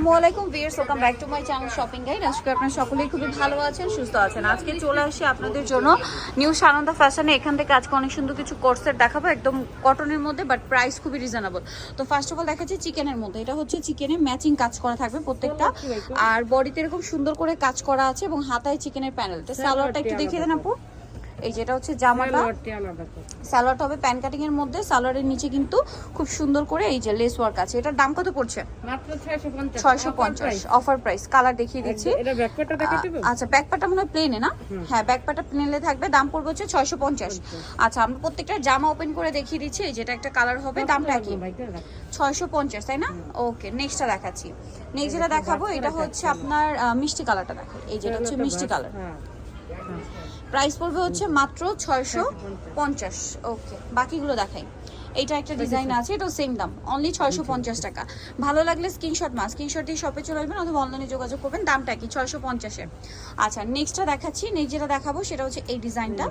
আসসালামু আলাইকুম viewers welcome back to my channel shopping guide আজকে আপনারা সকলেই খুবই ভালো আছেন, সুস্থ আছেন। আজকে চলে আসি আপনাদের জন্য নিউ সানন্দা ফ্যাশনে এখান থেকে আজকে অনেক সুন্দর কিছু কোর্সের দেখাবো, একদম কটনের মধ্যে বাট প্রাইস খুবই রিজনেবল তো ফার্স্ট অফ অল দেখাচ্ছি চিকেনের মধ্যে। এটা হচ্ছে চিকেনে ম্যাচিং কাজ করা থাকবে প্রত্যেকটা। আর বডিতে এরকম সুন্দর করে কাজ করা আছে এবং হাতায় চিকেনের প্যানেল তো সালোয়ারটা একটু দেখিয়ে দেন আপু। এই যেটা হচ্ছে জামাটা সালোয়ারটা হবে প্যান কাটিং এর মধ্যে সালোয়ারের নিচে কিন্তু খুব সুন্দর করে এই যে লেস ওয়ার্ক আছে। এটার দাম কত পড়ছে? ছয়শো পঞ্চাশ। অফার প্রাইস কালার দেখিয়ে দিচ্ছি। আচ্ছা ব্যাকপাটা মনে হয় প্লেনে না? হ্যাঁ ব্যাকপাটা প্লেনে থাকবে। দাম পড়বে হচ্ছে ছয়শো পঞ্চাশ। আচ্ছা আমরা প্রত্যেকটা জামা ওপেন করে দেখিয়ে দিচ্ছি। এই যেটা একটা কালার হবে দামটা কি? ছয়শো পঞ্চাশ তাই না? ওকে নেক্সটটা দেখাচ্ছি। নেক্সট যেটা দেখাবো এটা হচ্ছে আপনার মিষ্টি কালারটা দেখো এই যেটা হচ্ছে মিষ্টি কালার প্রাইস পড়বে হচ্ছে মাত্র ছয়শো পঞ্চাশ। ওকে বাকিগুলো দেখাই। এইটা একটা ডিজাইন আছে এটাও সেম দাম অনলি ছয়শো পঞ্চাশ টাকা। ভালো লাগলে স্ক্রিনশট মা স্ক্রিনশট দিয়ে শপে চলে আসবেন অথবা অনলাইনে যোগাযোগ করবেন দামটা কি ছয়শো পঞ্চাশের। আচ্ছা নেক্সটটা দেখাচ্ছি নেক্সট যেটা দেখাবো সেটা হচ্ছে এই ডিজাইনটা।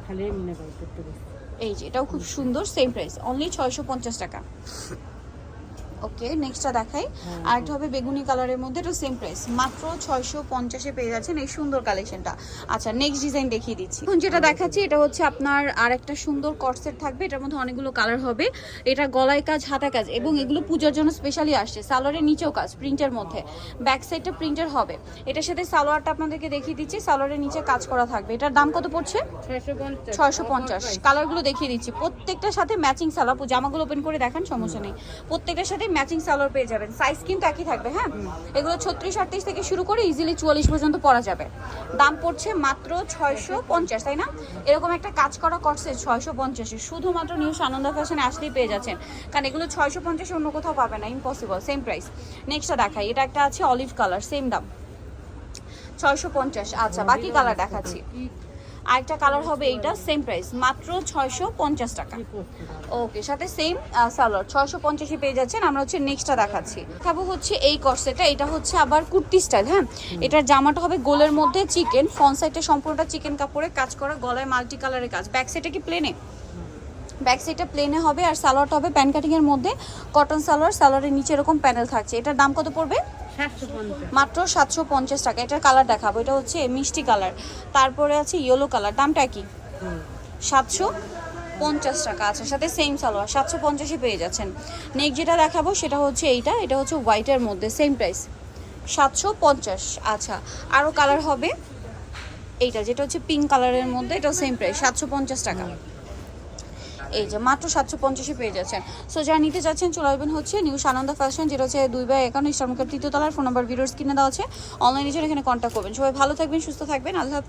এই যে এটাও খুব সুন্দর সেম প্রাইস অনলি ছয়শো পঞ্চাশ টাকা। ওকে নেক্সটটা দেখাই। আরেকটা হবে বেগুনি কালারের মধ্যে এটা সেম প্রাইস মাত্র ছয়শো পঞ্চাশে পেয়ে যাচ্ছেন এই সুন্দর কালেকশনটা আচ্ছা নেক্সট ডিজাইন দেখিয়ে দিচ্ছি। এখন যেটা দেখাচ্ছি এটা হচ্ছে আপনার আর একটা সুন্দর কটসেট থাকবে। এটার মধ্যে অনেকগুলো কালার হবে। এটা গলায় কাজ হাতা কাজ এবং এগুলো পূজার জন্য স্পেশালি আসছে। সালোয়ারের নিচেও কাজ প্রিন্টের মধ্যে। ব্যাক সাইডটা প্রিন্টের হবে। এটার সাথে সালোয়ারটা আপনাদেরকে দেখিয়ে দিচ্ছি। সালোয়ারের নিচে কাজ করা থাকবে। এটার দাম কত পড়ছে? 650 ছয়শো পঞ্চাশ। কালারগুলো দেখিয়ে দিচ্ছি। প্রত্যেকটার সাথে ম্যাচিং সালোয়ার জামাগুলো ওপেন করে দেখান সমস্যা নেই। প্রত্যেকটার সাথে ম্যাচিং সালোয়ার পেয়ে যাবেন। সাইজ কিন্তু একই থাকবে হ্যাঁ? এগুলো ছত্রিশ, আটত্রিশ থেকে শুরু করে ইজিলি চুয়াল্লিশ পর্যন্ত পরা যাবে। দাম পড়ছে মাত্র ছয়শো পঞ্চাশ, তাই না? এরকম একটা কাজ করা করছে ছয়শো পঞ্চাশে শুধুমাত্র নিউ সানন্দা ফ্যাশনে আসলেই পেয়ে যাচ্ছেন। কারণ এগুলো ছয়শো পঞ্চাশে অন্য কোথাও পাবে না ইম্পসিবল সেম প্রাইস নেক্সটটা দেখাই, এটা একটা আছে অলিভ কালার সেম দাম। ছয়শো পঞ্চাশ আচ্ছা বাকি কালার দেখাচ্ছি। আরেকটা কালার হবে এইটা সেম প্রাইস মাত্র ছয়শো পঞ্চাশ টাকা। ওকে সাথে সেম সালোয়ার ছয়শো পঞ্চাশে পেয়ে যাচ্ছেন। আমরা হচ্ছে নেক্সটটা দেখাচ্ছি। দেখাবো হচ্ছে এই কর্সেটা এটা হচ্ছে আবার কুর্তি স্টাইল হ্যাঁ? এটার জামাটা হবে গোলের মধ্যে চিকেন ফ্রন্ট সাইডটা সম্পূর্ণটা চিকেন কাপড়ে কাজ করা গলায় মাল্টি কালারের কাজ। ব্যাক সাইডে কি প্লেনে ব্যাক সাইডটা প্লেনে হবে আর সালোয়ারটা হবে প্যান কাটিংয়ের মধ্যে। কটন সালোয়ার সালোয়ারের নিচে এরকম প্যানেল থাকছে। এটার দাম কত পড়বে? 750 মাত্র সাতশো পঞ্চাশ টাকা। এটার কালার দেখাবো। এটা হচ্ছে মিষ্টি কালার তারপরে আছে ইয়েলো কালার দামটা কি? সাতশো পঞ্চাশ টাকা আছে। সাথে সেম সালোয়ার। সাতশো পঞ্চাশে পেয়ে যাচ্ছেন। নেক্সট যেটা দেখাবো, সেটা হচ্ছে এইটা। এটা হচ্ছে হোয়াইটের মধ্যে সেম প্রাইস সাতশো পঞ্চাশ। আচ্ছা আরও কালার হবে এইটা, যেটা হচ্ছে পিঙ্ক কালারের মধ্যে, এটাও সেম প্রাইস সাতশো পঞ্চাশ টাকা। এই যে মাত্র সাতশো পঞ্চাশে পেয়ে যাচ্ছেন। সো যারা নিতে চাচ্ছেন, চলে আসবেন হচ্ছে নিউ সানন্দা ফ্যাশন যেটা হচ্ছে দুই বাই একান্ন ইসলামকার তৃতীয় তলার ফোন নাম্বার ভিডিওস কিনে দেওয়া আছে। অনলাইনে যারা এখানে কন্ট্যাক্ট করবেন, সবাই ভালো থাকবেন, সুস্থ থাকবেন, আল্লাহ